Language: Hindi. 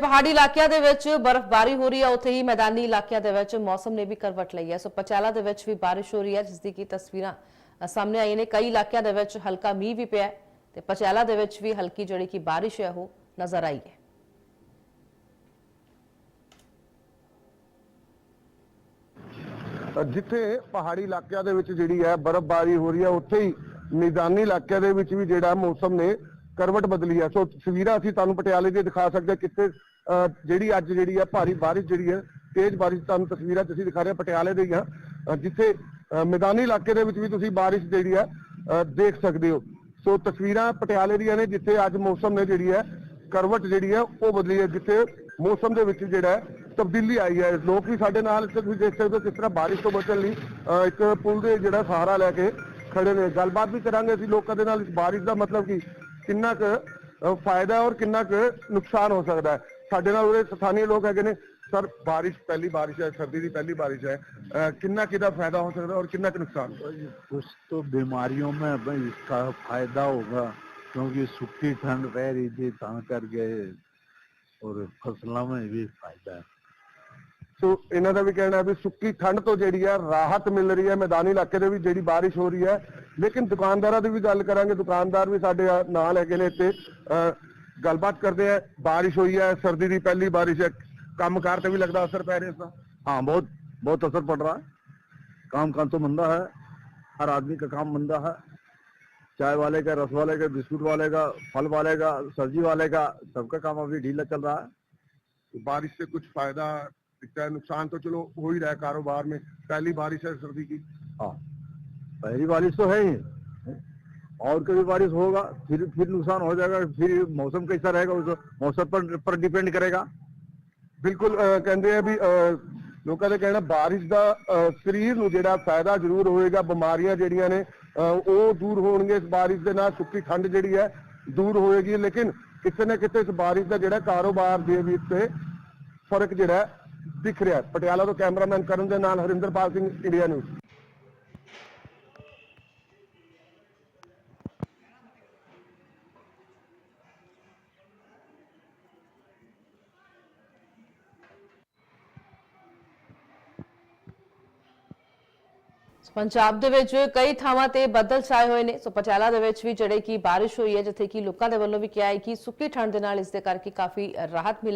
ਪਹਾੜੀ ਇਲਾਕਿਆਂ ਦੇ ਵਿੱਚ ਬਰਫ਼ਬਾਰੀ ਹੋ ਰਹੀ ਹੈ ਉੱਥੇ ਹੀ ਮੈਦਾਨੀ ਇਲਾਕਿਆਂ ਦੇ ਵਿੱਚ ਮੌਸਮ ਨੇ ਵੀ ਕਰਵਟ ਲਈ ਹੈ ਸੋ ਪਚਾਲਾ ਦੇ ਵਿੱਚ ਵੀ ਬਾਰਿਸ਼ ਹੋ ਰਹੀ ਹੈ ਜਿਸ ਦੀ ਕੀ ਤਸਵੀਰਾਂ ਅ, ਸਾਹਮਣੇ ਆਈਆਂ ਨੇ ਕਈ ਇਲਾਕਿਆਂ ਦੇ ਵਿੱਚ ਹਲਕਾ ਮੀਂਹ ਵੀ ਪਿਆ ਹੈ ਤੇ ਪਚਾਲਾ ਦੇ ਵਿੱਚ ਵੀ ਹਲਕੀ ਜਿਹੜੀ ਕਿ ਬਾਰਿਸ਼ ਹੈ ਉਹ ਨਜ਼ਰ ਆਈ ਹੈ ਜਿੱਥੇ ਪਹਾੜੀ ਇਲਾਕਿਆਂ ਦੇ ਵਿੱਚ ਜਿਹੜੀ ਹੈ ਬਰਫ਼ਬਾਰੀ ਹੋ ਰਹੀ ਹੈ ਉੱਥੇ ਹੀ ਮੈਦਾਨੀ ਇਲਾਕਿਆਂ ਦੇ ਵਿੱਚ ਵੀ ਜਿਹੜਾ ਮੌਸਮ ਨੇ ਕਰਵਟ ਬਦਲੀ ਹੈ ਸੋ ਤਸਵੀਰਾਂ ਅਸੀਂ ਤੁਹਾਨੂੰ ਪਟਿਆਲੇ ਦੀ ਦਿਖਾ ਸਕਦੇ ਹਾਂ ਕਿੱਥੇ ਅਹ, ਜਿਹੜੀ ਅੱਜ ਜਿਹੜੀ ਹੈ ਭਾਰੀ ਬਾਰਿਸ਼ ਜਿਹੜੀ ਹੈ ਤੇਜ਼ ਬਾਰਿਸ਼ ਤੁਹਾਨੂੰ ਤਸਵੀਰਾਂ ਤੁਸੀਂ ਦਿਖਾ ਰਹੇ ਪਟਿਆਲੇ ਦੇ ਹੀ ਜਿੱਥੇ ਮੈਦਾਨੀ ਇਲਾਕੇ ਦੇ ਵਿੱਚ ਵੀ ਤੁਸੀਂ ਬਾਰਿਸ਼ ਜਿਹੜੀ ਹੈ ਦੇਖ ਸਕਦੇ ਹੋ। ਸੋ ਤਸਵੀਰਾਂ ਪਟਿਆਲੇ ਦੀਆਂ ਨੇ, ਜਿੱਥੇ ਅੱਜ ਮੌਸਮ ਨੇ ਜਿਹੜੀ ਹੈ ਕਰਵਟ ਜਿਹੜੀ ਹੈ ਉਹ ਬਦਲੀ ਹੈ, ਜਿੱਥੇ ਮੌਸਮ ਦੇ ਵਿੱਚ ਜਿਹੜਾ ਹੈ, ਤਬਦੀਲੀ ਆਈ ਹੈ। ਲੋਕ ਵੀ ਸਾਡੇ ਨਾਲ ਤੁਸੀਂ ਦੇਖ ਸਕਦੇ ਹੋ ਕਿਸ ਤਰ੍ਹਾਂ ਬਾਰਿਸ਼ ਤੋਂ ਬਚਣ ਲਈ ਇੱਕ ਪੁਲ ਦੇ ਜਿਹੜਾ ਸਹਾਰਾ ਲੈ ਕੇ ਖੜੇ ਨੇ। ਗੱਲਬਾਤ ਵੀ ਕਰਾਂਗੇ ਅਸੀਂ ਲੋਕਾਂ ਦੇ ਨਾਲ, ਇਸ ਬਾਰਿਸ਼ ਦਾ ਮਤਲਬ ਕੀ, ਕਿੰਨਾ ਕੁ ਫਾਇਦਾ ਔਰ ਕਿੰਨਾ ਕੁ ਨੁਕਸਾਨ ਹੋ ਸਕਦਾ ਹੈ। ਸਾਡੇ ਨਾਲ ਉਹਦੇ ਸਥਾਨੀ ਲੋਕ ਹੈਗੇ ਨੇ ਸਰ ਬਾਰਿਸ਼ ਪਹਿਲੀ ਬਾਰਿਸ਼ ਹੈ ਸਰਦੀ ਦੀ ਪਹਿਲੀ ਬਾਰਿਸ਼ ਹੈ ਅਹ, ਕਿੰਨਾ ਕਿਦਾ ਫਾਇਦਾ ਹੋ ਸਕਦਾ ਔਰ ਕਿੰਨਾ ਕੁ ਨੁਕਸਾਨ कुछ तो बीमारियों में भाई इसका फायदा होगा क्योंकि सूखी ठंड रह रही थी ता कर गए और फसलों में भी फायदा है ਸੋ ਇਹਨਾਂ ਦਾ ਵੀ ਕਹਿਣਾ ਹੈ ਵੀ ਸੁੱਕੀ ਠੰਡ ਤੋਂ ਜਿਹੜੀ ਹੈ ਰਾਹਤ ਮਿਲ ਰਹੀ ਹੈ ਮੈਦਾਨੀ ਇਲਾਕੇ ਦੇ ਵਿੱਚ ਜਿਹੜੀ ਬਾਰਿਸ਼ ਹੋ ਰਹੀ ਹੈ ਲੇਕਿਨ ਦੁਕਾਨਦਾਰਾਂ ਦੀ ਵੀ ਗੱਲ ਕਰਾਂਗੇ ਦੁਕਾਨਦਾਰ ਵੀ ਸਾਡੇ ਆ- ਨਾਲ ਹੈਗੇ ਨੇ ਇੱਥੇ ਅਹ, ਗੱਲਬਾਤ ਕਰਦੇ ਆ ਬਾਰਿਸ਼ ਹੋਈ ਹੈ ਸਰਦੀ ਦੀ ਪਹਿਲੀ ਬਾਰਿਸ਼ ਹੈ ਕੰਮਕਾਰ ਤੇ ਵੀ ਲੱਗਦਾ ਅਸਰ ਪੈ ਰਿਹਾ ਇਸ ਦਾ हाँ बहुत बहुत असर पड़ रहा है काम काम तो मंदा है हर आदमी का काम मंदा है चाय वाले का रस वाले का बिस्कुट वाले का फल वाले का सब्जी वाले का सबका काम अभी ढीला चल रहा है बारिश से कुछ फायदा दिखता है नुकसान तो चलो हो ही रहा है कारोबार में पहली बारिश है सर्दी की हाँ पहली बारिश तो है ही और कभी बारिश होगा फिर फिर नुकसान हो जाएगा फिर मौसम कैसा रहेगा उस मौसम पर पर डिपेंड करेगा ਬਿਲਕੁਲ ਅਹ, ਕਹਿੰਦੇ ਆ ਵੀ ਅਹ, ਲੋਕਾਂ ਦਾ ਕਹਿਣਾ ਬਾਰਿਸ਼ ਦਾ ਅਹ, ਸਰੀਰ ਨੂੰ ਜਿਹੜਾ ਫਾਇਦਾ ਜ਼ਰੂਰ ਹੋਏਗਾ ਬਿਮਾਰੀਆਂ ਜਿਹੜੀਆਂ ਨੇ ਅਹ, ਉਹ ਦੂਰ ਹੋਣਗੇ ਇਸ ਬਾਰਿਸ਼ ਦੇ ਨਾਲ ਸੁੱਕੀ ਠੰਡ ਜਿਹੜੀ ਹੈ ਦੂਰ ਹੋਏਗੀ ਲੇਕਿਨ ਕਿਤੇ ਨਾ ਕਿਤੇ ਇਸ ਬਾਰਿਸ਼ ਦਾ ਜਿਹੜਾ ਕਾਰੋਬਾਰ ਦੇ ਵੀ ਉੱਤੇ ਫਰਕ ਜਿਹੜਾ ਹੈ, ਦਿਖ ਰਿਹਾ ਹੈ। ਪਟਿਆਲਾ ਤੋਂ ਕੈਮਰਾਮੈਨ ਕਰਨ ਦੇ ਨਾਲ ਹਰਿੰਦਰਪਾਲ ਸਿੰਘ ਇੰਡੀਆ ਨਿਊਜ਼ ਪੰਜਾਬ ਦੇ ਵਿੱਚ ਕਈ ਥਾਵਾਂ ਤੇ ਬੱਦਲ ਛਾਏ ਹੋਏ ਨੇ। ਸੋ ਪਟਿਆਲਾ ਦੇ ਵਿੱਚ ਵੀ ਜਿਹੜੇ ਕਿ ਬਾਰਿਸ਼ ਹੋਈ ਹੈ, ਜਿੱਥੇ ਕਿ ਲੋਕਾਂ ਦੇ ਵੱਲੋਂ ਵੀ ਕਿਹਾ ਹੈ ਕਿ ਸੁੱਕੀ ਠੰਡ ਦੇ ਨਾਲ ਇਸ ਦੇ ਕਰਕੇ ਕਾਫੀ ਰਾਹਤ ਮਿਲੇ।